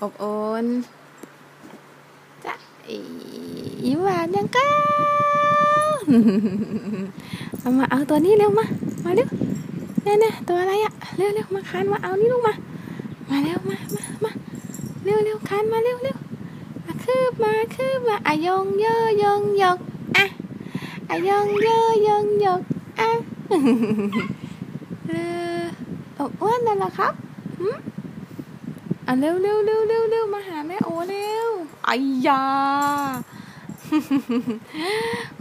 อบอุ่นจ้ะอีหวานยังก็เอามาเอาตัวนี้เร็วมา มาเร็วเนี่ยเนี่ยตัวอะไรอะเร็วเร็วมาคานมาเอานี่ลูกมา มาเร็วมามามาเร็วเร็วคานมาเร็วเร็วมาคืบมาคืบมาอะยงเยอยงยกอะอะยงเยอยงยกอะเอออบอ้วนนั่นแหละครับ อะเร็วเร็วเร็วเร็วเร็วมาหาแม่โอเร็วไอ้ยา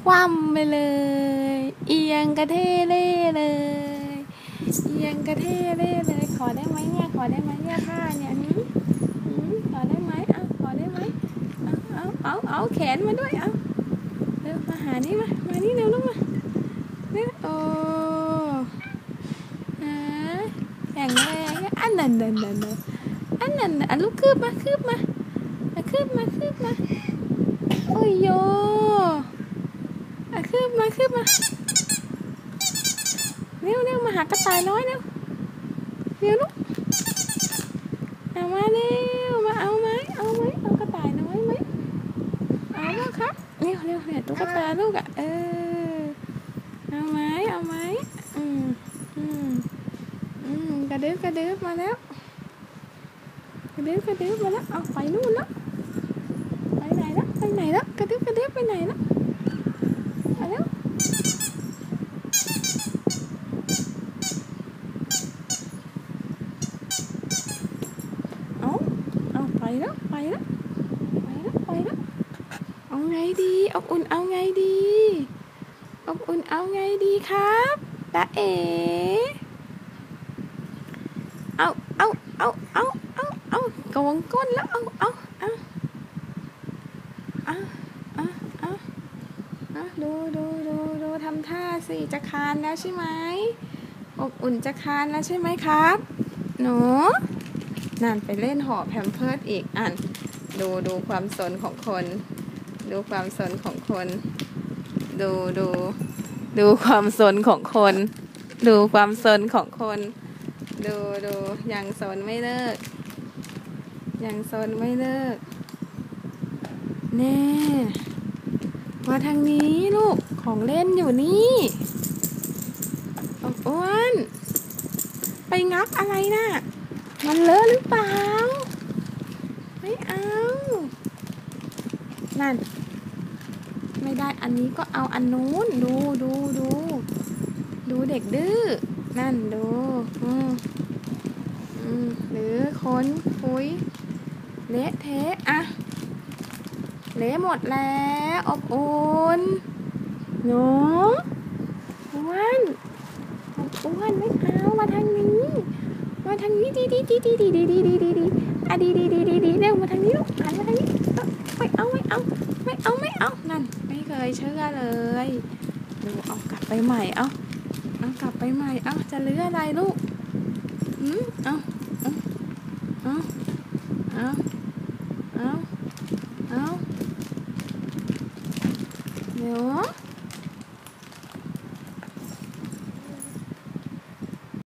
คว่ำไปเลย เอียงกระเทเล่เลย เอียงกระเทเล่เลย ขอได้ไหมเนี่ย ขอได้ไหมเนี่ยผ้าเนี่ยหืมหืมขอได้ไหมเอาขอได้ไหมเอาเอาเอาเอาแขนมาด้วยเอาเร็วมาหานี่มา มานี่เร็วลูกมาเร็วโอ้ฮะแข็งแรงอะอันนั้นนั่นนั่น นั่นอันลูกคืบมาคืบมาอะคืบมาคืบมาโอ้ยโยอะคืบมาคืบมาเร็วเร็วมาหากระต่ายน้อยเร็วเร็วลูกเอามาเร็วมาเอาไหมเอาไหมเอากระต่ายน้อยไหมเอาแล้วครับเร็วเร็วเนี่ยตุ๊กตาลูกอะเออเอาไหมเอาไหมอืมอืมอืมกระดึ๊บกระดึ๊บมาแล้ว กระดึ๊บกระดึ๊บมาแล้วเอาไปนู่นแล้วไปไหนแล้วไปไหนแล้วกระดึ๊บกระดึ๊บไปไหนแล้วมาแล้วเอาเอาไปแล้วไปแล้วไปแล้วไปแล้วเอาไงดีอบอุ่นเอาไงดีอบอุ่นเอาไงดีครับตาเออเอาเอาเอาเอา กวงก้นแล้วเอาเอาเอาเอาเอาเอาเอาดูดูดูดูทำท่าสิจะคานแล้วใช่ไหมอบอุ่นจะคานแล้วใช่ไหมครับ หนูนั่นไปเล่นห่อแพมเพิร์ดอีกอันดูดูความสนของคน ดูความสนของคน ดูดูดูความสนของคน ดูความสนของคน ดูดูยังสนไม่เลิก ยังสนไม่เลิก แน่ มาทางนี้ลูก ของเล่นอยู่นี่อบอ้วนไปงับอะไรน่ะ มันเลอะหรือเปล่า ไม่เอา นั่น ไม่ได้อันนี้ก็เอาอันนู้น ดูดูดู ดูเด็กดื้อ นั่นดู อืม อืม หรือคนคุย เละเทะอะเละหมดแล้วอบอุ่นหนูอ้วนอบอ้วนไม่เอามาทางนี้ มาทางนี้ดีดีดีดีดีดีดีดีดีดีอะดีดีดีดีดีเร็วมาทางนี้ลูกหันมาทางนี้เอาไม่เอาไม่เอาไม่เอาไม่เอานั่นไม่เคยเชื่อเลยดูเอากลับไปใหม่เอาเอากลับไปใหม่เอาจะเลืออะไรลูกอืมเอาเอาเอา 안녕.